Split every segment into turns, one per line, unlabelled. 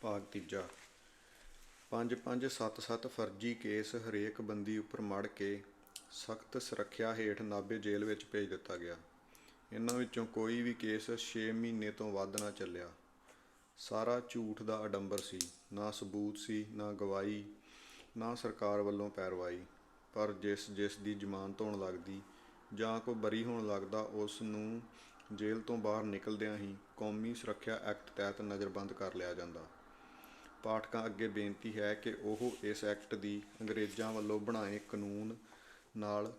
ਭਾਗ ਤੀਜਾ। ਪੰਜ ਪੰਜ ਸੱਤ ਸੱਤ ਫਰਜ਼ੀ ਕੇਸ ਹਰੇਕ ਬੰਦੀ ਉੱਪਰ ਮੜ ਕੇ ਸਖਤ ਸੁਰੱਖਿਆ ਹੇਠ ਨਾਭੇ ਜੇਲ੍ਹ ਵਿੱਚ ਭੇਜ ਦਿੱਤਾ ਗਿਆ। ਇਹਨਾਂ ਵਿੱਚੋਂ ਕੋਈ ਵੀ ਕੇਸ 6 ਮਹੀਨੇ ਤੋਂ ਵੱਧ ਨਾ ਚੱਲਿਆ। ਸਾਰਾ ਝੂਠ ਦਾ ਅਡੰਬਰ ਸੀ। ਨਾ ਸਬੂਤ ਸੀ, ਨਾ ਗਵਾਹੀ, ਨਾ ਸਰਕਾਰ ਵੱਲੋਂ ਪੈਰਵਾਈ। ਪਰ ਜਿਸ ਜਿਸ ਦੀ ਜ਼ਮਾਨਤ ਹੋਣ ਲੱਗਦੀ ਜਾਂ ਕੋਈ ਬਰੀ ਹੋਣ ਲੱਗਦਾ, ਉਸ ਨੂੰ ਜੇਲ੍ਹ ਤੋਂ ਬਾਹਰ ਨਿਕਲਦਿਆਂ ਹੀ ਕੌਮੀ ਸੁਰੱਖਿਆ ਐਕਟ ਤਹਿਤ ਨਜ਼ਰਬੰਦ ਕਰ ਲਿਆ ਜਾਂਦਾ। ਪਾਠਕਾਂ ਅੱਗੇ ਬੇਨਤੀ ਹੈ ਕਿ ਉਹ ਇਸ ਐਕਟ ਦੀ ਅੰਗਰੇਜ਼ਾਂ ਵੱਲੋਂ ਬਣਾਏ ਕਾਨੂੰਨ ਨਾਲ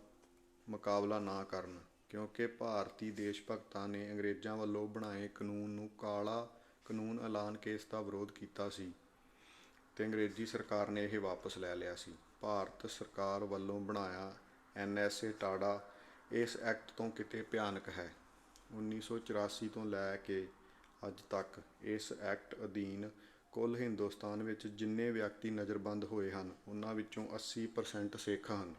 ਮੁਕਾਬਲਾ ਨਾ ਕਰਨ, ਕਿਉਂਕਿ ਭਾਰਤੀ ਦੇਸ਼ ਭਗਤਾਂ ਨੇ ਅੰਗਰੇਜ਼ਾਂ ਵੱਲੋਂ ਬਣਾਏ ਕਾਨੂੰਨ ਨੂੰ ਕਾਲਾ ਕਾਨੂੰਨ ਐਲਾਨ ਕੇ ਇਸ ਦਾ ਵਿਰੋਧ ਕੀਤਾ ਸੀ ਤੇ ਅੰਗਰੇਜ਼ੀ ਸਰਕਾਰ ਨੇ ਇਹ ਵਾਪਸ ਲੈ ਲਿਆ ਸੀ। ਭਾਰਤ ਸਰਕਾਰ ਵੱਲੋਂ ਬਣਾਇਆ ਐਨਐਸਏ ਟਾਡਾ ਇਸ ਐਕਟ ਤੋਂ ਕਿਤੇ ਭਿਆਨਕ ਹੈ। 1984 ਤੋਂ ਲੈ ਕੇ ਅੱਜ ਤੱਕ ਇਸ ਐਕਟ ਅਧੀਨ ਕੁੱਲ ਹਿੰਦੁਸਤਾਨ ਵਿੱਚ ਜਿੰਨੇ ਵਿਅਕਤੀ ਨਜ਼ਰਬੰਦ ਹੋਏ ਹਨ, ਉਹਨਾਂ ਵਿੱਚੋਂ 80% ਸਿੱਖ ਹਨ।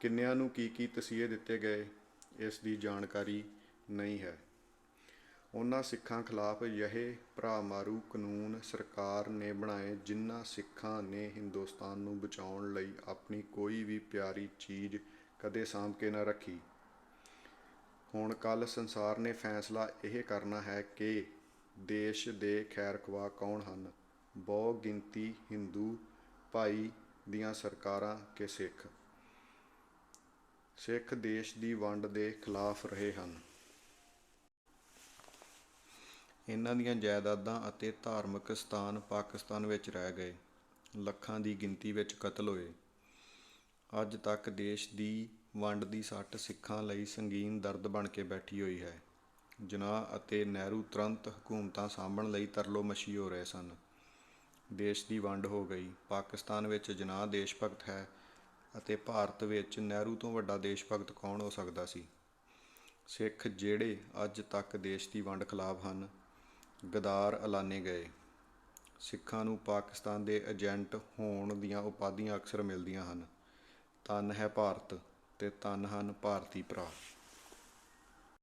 ਕਿੰਨਿਆਂ ਨੂੰ ਕੀ ਕੀ ਤਸੀਹੇ ਦਿੱਤੇ ਗਏ, ਇਸ ਦੀ ਜਾਣਕਾਰੀ ਨਹੀਂ ਹੈ। ਉਹਨਾਂ ਸਿੱਖਾਂ ਖਿਲਾਫ ਯਹੇ ਭਰਾਮਾਰੂ ਕਾਨੂੰਨ ਸਰਕਾਰ ਨੇ ਬਣਾਏ ਜਿਨ੍ਹਾਂ ਸਿੱਖਾਂ ਨੇ ਹਿੰਦੁਸਤਾਨ ਨੂੰ ਬਚਾਉਣ ਲਈ ਆਪਣੀ ਕੋਈ ਵੀ ਪਿਆਰੀ ਚੀਜ਼ ਕਦੇ ਸਾਂਭ ਕੇ ਨਾ ਰੱਖੀ। ਹੁਣ ਕੱਲ ਸੰਸਾਰ ਨੇ ਫੈਸਲਾ ਇਹ ਕਰਨਾ ਹੈ ਕਿ ਦੇਸ਼ ਦੇ ਖੈਰਖਵਾਹ ਕੌਣ ਹਨ? ਬਹੁ ਗਿਣਤੀ ਹਿੰਦੂ ਭਾਈ ਦੀਆਂ ਸਰਕਾਰਾਂ ਕਿ ਸਿੱਖ। ਸਿੱਖ ਦੇਸ਼ ਦੀ ਵੰਡ ਦੇ ਖਿਲਾਫ ਰਹੇ ਹਨ। ਇਹਨਾਂ ਦੀਆਂ ਜਾਇਦਾਦਾਂ ਅਤੇ ਧਾਰਮਿਕ ਸਥਾਨ ਪਾਕਿਸਤਾਨ ਵਿੱਚ ਰਹਿ ਗਏ। ਲੱਖਾਂ ਦੀ ਗਿਣਤੀ ਵਿੱਚ ਕਤਲ ਹੋਏ। ਅੱਜ ਤੱਕ ਦੇਸ਼ ਦੀ ਵੰਡ ਦੀ ਸੱਟ ਸਿੱਖਾਂ ਲਈ ਸੰਗੀਨ ਦਰਦ ਬਣ ਕੇ ਬੈਠੀ ਹੋਈ ਹੈ। ਜਿਨਾਹ ਅਤੇ ਨਹਿਰੂ ਤੁਰੰਤ ਹਕੂਮਤਾਂ ਸਾਂਭਣ ਲਈ ਤਰਲੋ ਮਸ਼ੀ ਹੋ ਰਹੇ ਸਨ। ਦੇਸ਼ ਦੀ ਵੰਡ ਹੋ ਗਈ। ਪਾਕਿਸਤਾਨ ਵਿੱਚ ਜਿਨਾਹ ਦੇਸ਼ ਭਗਤ ਹੈ ਅਤੇ ਭਾਰਤ ਵਿੱਚ ਨਹਿਰੂ ਤੋਂ ਵੱਡਾ ਦੇਸ਼ ਭਗਤ ਕੌਣ ਹੋ ਸਕਦਾ ਸੀ? ਸਿੱਖ ਜਿਹੜੇ ਅੱਜ ਤੱਕ ਦੇਸ਼ ਦੀ ਵੰਡ ਖਿਲਾਫ ਹਨ, ਗਦਾਰ ਐਲਾਨੇ ਗਏ। ਸਿੱਖਾਂ ਨੂੰ ਪਾਕਿਸਤਾਨ ਦੇ ਏਜੰਟ ਹੋਣ ਦੀਆਂ ਉਪਾਧੀਆਂ ਅਕਸਰ ਮਿਲਦੀਆਂ ਹਨ। ਧੰਨ ਹੈ ਭਾਰਤ ਤੇ ਧੰਨ ਹਨ ਭਾਰਤੀ ਭਰਾ।